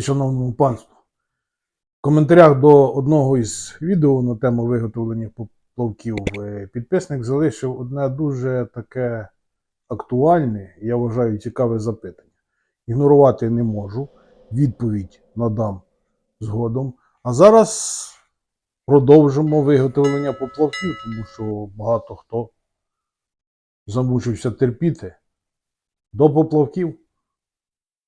Шановному панству, в коментарях до одного із відео на тему виготовлення поплавків е, підписник залишив одне дуже таке актуальне, я вважаю, цікаве запитання. Ігнорувати не можу, відповідь надам згодом. А зараз продовжимо виготовлення поплавків, тому що багато хто замучився терпіти. До поплавків.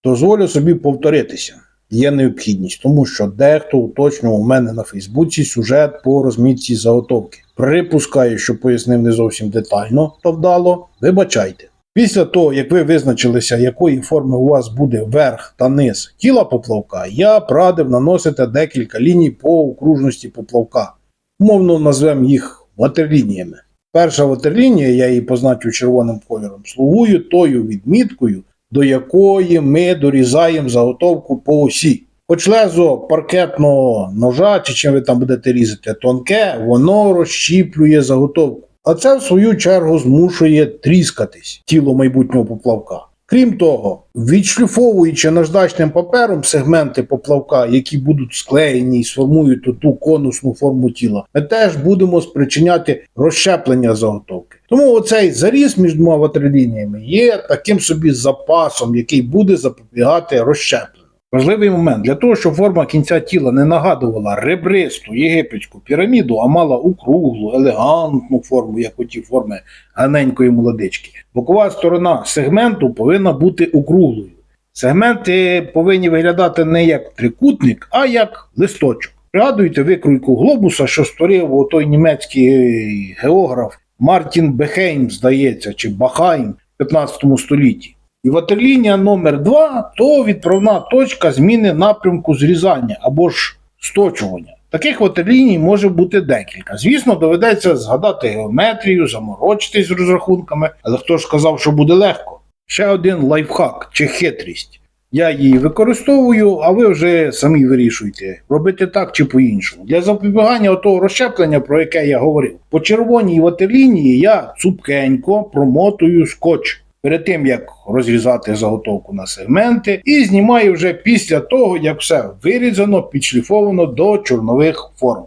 Дозволю собі повторитися. Є необхідність, тому що дехто уточнював у мене на Фейсбуці сюжет по розмітці заготовки. Припускаю, що пояснив не зовсім детально та вдало. Вибачайте. Після того, як ви визначилися, якої форми у вас буде верх та низ тіла поплавка, я порадив наносити декілька ліній по окружності поплавка. Умовно назвемо їх ватерлініями. Перша ватерлінія, я її позначу червоним кольором, слугує тою відміткою, до якої ми дорізаємо заготовку по осі. Хоч лезо паркетного ножа, чи чим ви там будете різати, тонке, воно розщіплює заготовку. А це, в свою чергу, змушує тріскатись тіло майбутнього поплавка. Крім того, відшліфовуючи наждачним папером сегменти поплавка, які будуть склеєні і сформують ту конусну форму тіла, ми теж будемо спричиняти розщеплення заготовки. Тому оцей заріз між двома ватерлініями є таким собі запасом, який буде запобігати розщепленню. Важливий момент для того, щоб форма кінця тіла не нагадувала ребристу єгипетську піраміду, а мала округлу, елегантну форму, як оті форми ганенької молодички. Бокова сторона сегменту повинна бути округлою. Сегменти повинні виглядати не як трикутник, а як листочок. Пригадуйте викройку глобуса, що створив той німецький географ Мартін Бехейм, здається, чи Бахайм в 15 столітті. І ватерлінія номер 2 то відправна точка зміни напрямку зрізання або ж сточування. Таких ватерліній може бути декілька. Звісно, доведеться згадати геометрію, заморочитись з розрахунками, але хто ж сказав, що буде легко? Ще один лайфхак чи хитрість. Я її використовую, а ви вже самі вирішуйте, робити так чи по-іншому. Для запобігання того розщеплення, про яке я говорив, по червоній ватерлінії я цупкенько промотую скотч перед тим, як розрізати заготовку на сегменти, і знімаю вже після того, як все вирізано, підшліфовано до чорнових форм.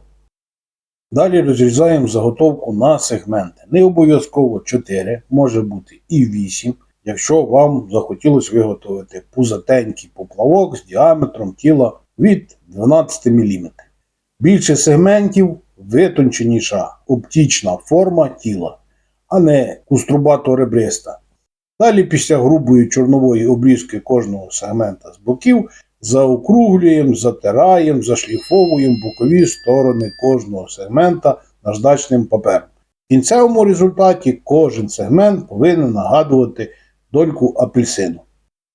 Далі розрізаємо заготовку на сегменти. Не обов'язково 4, може бути і 8, якщо вам захотілося виготовити пузатенький поплавок з діаметром тіла від 12 мм. Більше сегментів витонченіша оптична форма тіла, а не куструбато-ребриста. Далі після грубої чорнової обрізки кожного сегмента з боків заокруглюємо, затираємо, зашліфовуємо бокові сторони кожного сегмента наждачним папером. В кінцевому результаті кожен сегмент повинен нагадувати дольку апельсину.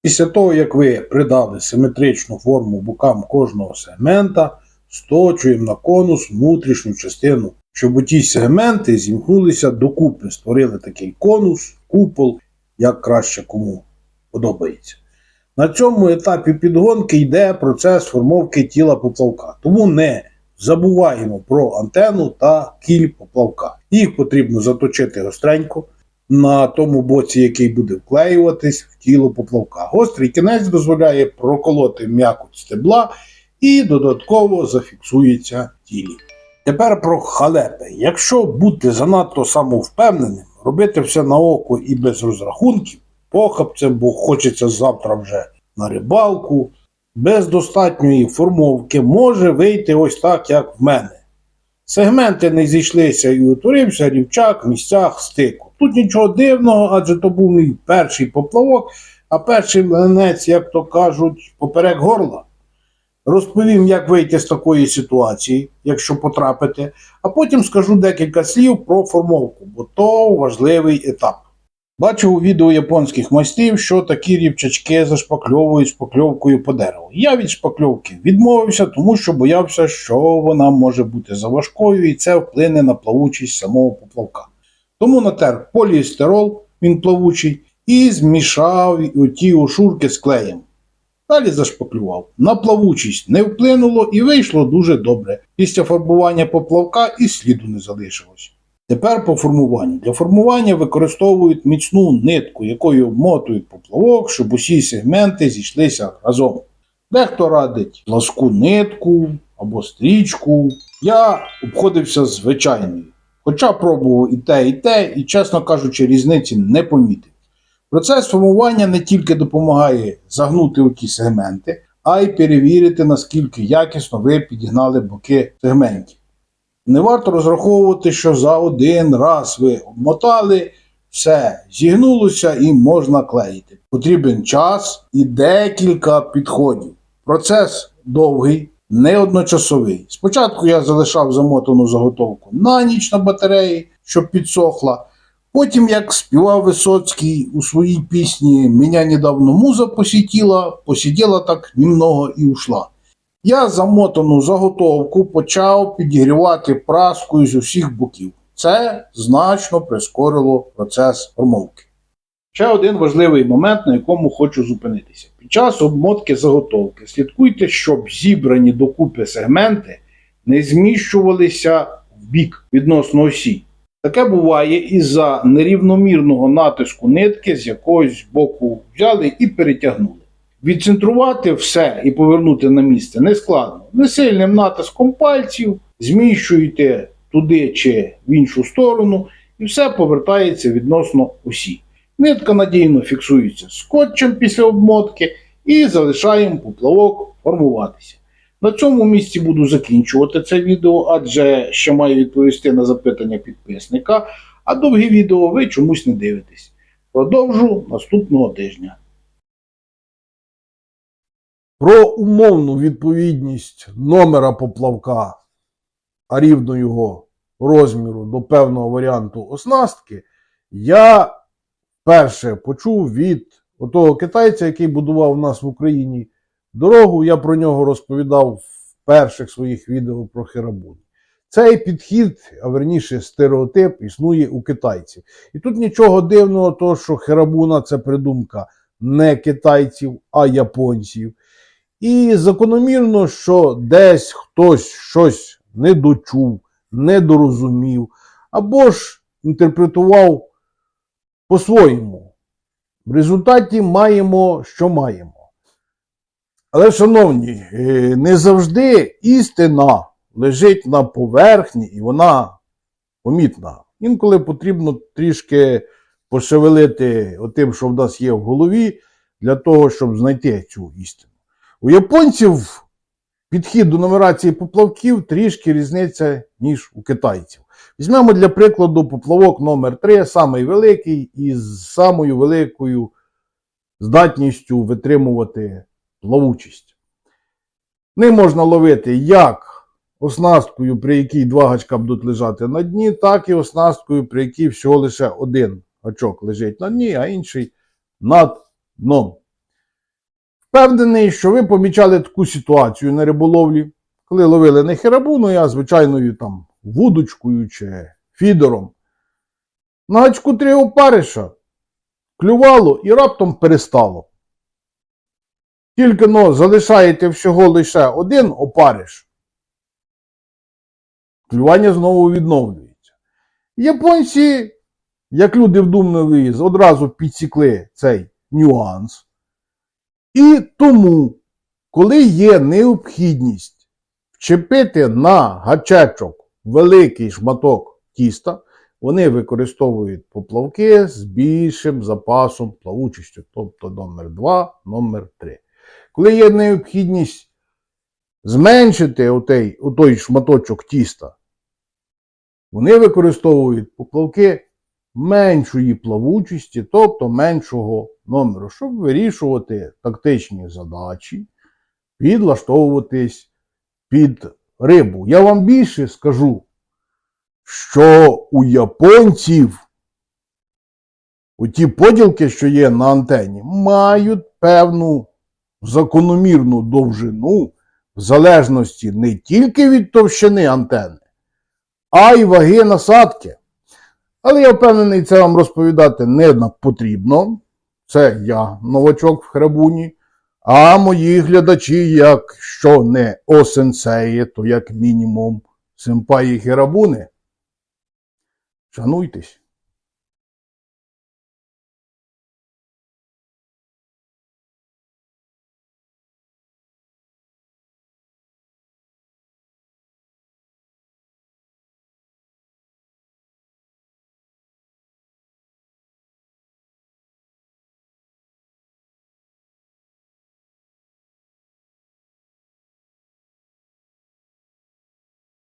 Після того, як ви придали симетричну форму бокам кожного сегмента, сточуємо на конус внутрішню частину, щоб ті сегменти зімкнулися докупи, створили такий конус, купол як краще кому подобається. На цьому етапі підгонки йде процес формовки тіла поплавка. Тому не забуваємо про антенну та кіль поплавка. Їх потрібно заточити гостренько на тому боці, який буде вклеюватись в тіло поплавка. Гострий кінець дозволяє проколоти м'якоть стебла і додатково зафіксується в тілі. Тепер про халепи. Якщо бути занадто самовпевненим, робити все на око і без розрахунків, похапцем, бо хочеться завтра вже на рибалку, без достатньої формовки може вийти ось так, як в мене. Сегменти не зійшлися і утворився рівчак в місцях стику. Тут нічого дивного, адже то був мій перший поплавок, а перший млинець, як то кажуть, поперек горла. Розповім, як вийти з такої ситуації, якщо потрапите, а потім скажу декілька слів про формовку, бо то важливий етап. Бачив у відео японських майстрів, що такі рівчачки зашпакльовують шпакльовкою по дереву. Я від шпакльовки відмовився, тому що боявся, що вона може бути заважкою і це вплине на плавучість самого поплавка. Тому натер поліестерол, він плавучий, і змішав оті ошурки з клеєм. Далі зашпаклював. На плавучість не вплинуло і вийшло дуже добре. Після фарбування поплавка і сліду не залишилось. Тепер по формуванню. Для формування використовують міцну нитку, якою обмотують поплавок, щоб усі сегменти зійшлися разом. Дехто радить пласку нитку або стрічку. Я обходився звичайною. Хоча пробував і те, і те, і, чесно кажучи, різниці не помітив. Процес формування не тільки допомагає загнути оті сегменти, а й перевірити, наскільки якісно ви підігнали боки сегментів. Не варто розраховувати, що за один раз ви обмотали, все зігнулося і можна клеїти. Потрібен час і декілька підходів. Процес довгий, не одночасовий. Спочатку я залишав замотану заготовку на ніч на батареї, щоб підсохла. Потім, як співав Висоцький у своїй пісні Мене недавно муза посітіла, посиділа так немного і ушла. Я замотану заготовку почав підігрівати праскою з усіх боків. Це значно прискорило процес формовки. Ще один важливий момент, на якому хочу зупинитися. Час обмотки заготовки слідкуйте, щоб зібрані докупи сегменти не зміщувалися в бік відносно осі. Таке буває із-за нерівномірного натиску нитки з якогось боку взяли і перетягнули. Відцентрувати все і повернути на місце не складно. Несильним натиском пальців зміщуєте туди чи в іншу сторону, і все повертається відносно осі. Нитка надійно фіксується скотчем після обмотки і залишаємо поплавок формуватися. На цьому місці буду закінчувати це відео, адже ще маю відповісти на запитання підписника, а довгі відео ви чомусь не дивитесь. Продовжу наступного тижня. Про умовну відповідність номера поплавка, а рівно його розміру до певного варіанту оснастки, я перше почув від отого китайця, який будував у нас в Україні дорогу. Я про нього розповідав в перших своїх відео про Херабуні. Цей підхід, а верніше стереотип, існує у китайців. І тут нічого дивного, то що Херабуна це придумка не китайців, а японців. І закономірно, що десь хтось щось не дочув, недорозумів, або ж інтерпретував по-своєму. В результаті маємо, що маємо. Але, шановні, е, не завжди істина лежить на поверхні і вона помітна. Інколи потрібно трішки пошевелити тим, що в нас є в голові, для того, щоб знайти цю істину. У японців підхід до нумерації поплавків трішки різниця, ніж у китайців. Візьмемо для прикладу поплавок номер 3 самий великий і з самою великою здатністю витримувати плавучість. Ним можна ловити як оснасткою, при якій два гачка будуть лежати на дні, так і оснасткою, при якій всього лише один гачок лежить на дні, а інший над дном. Впевнений, що ви помічали таку ситуацію на риболовлі, коли ловили не херабуною, а звичайною там вудочкою чи фідером. На гачку три опариша клювало і раптом перестало. Тільки но залишаєте всього лише один опариш, клювання знову відновлюється. Японці, як люди вдумливі, одразу підсікли цей нюанс. І тому, коли є необхідність вчепити на гачечок великий шматок тіста, вони використовують поплавки з більшим запасом плавучості, тобто номер 2, номер 3. Коли є необхідність зменшити отей, отой шматочок тіста, вони використовують поплавки меншої плавучості, тобто меншого номеру, щоб вирішувати тактичні задачі, підлаштовуватись під рибу. Я вам більше скажу, що у японців оті поділки, що є на антені, мають певну закономірну довжину в залежності не тільки від товщини антени, а й ваги насадки. Але я впевнений, це вам розповідати не потрібно. Це я, новачок в храбуні. А мої глядачі, якщо не осенсеї, то як мінімум симпаї хірабуни. Шануйтесь.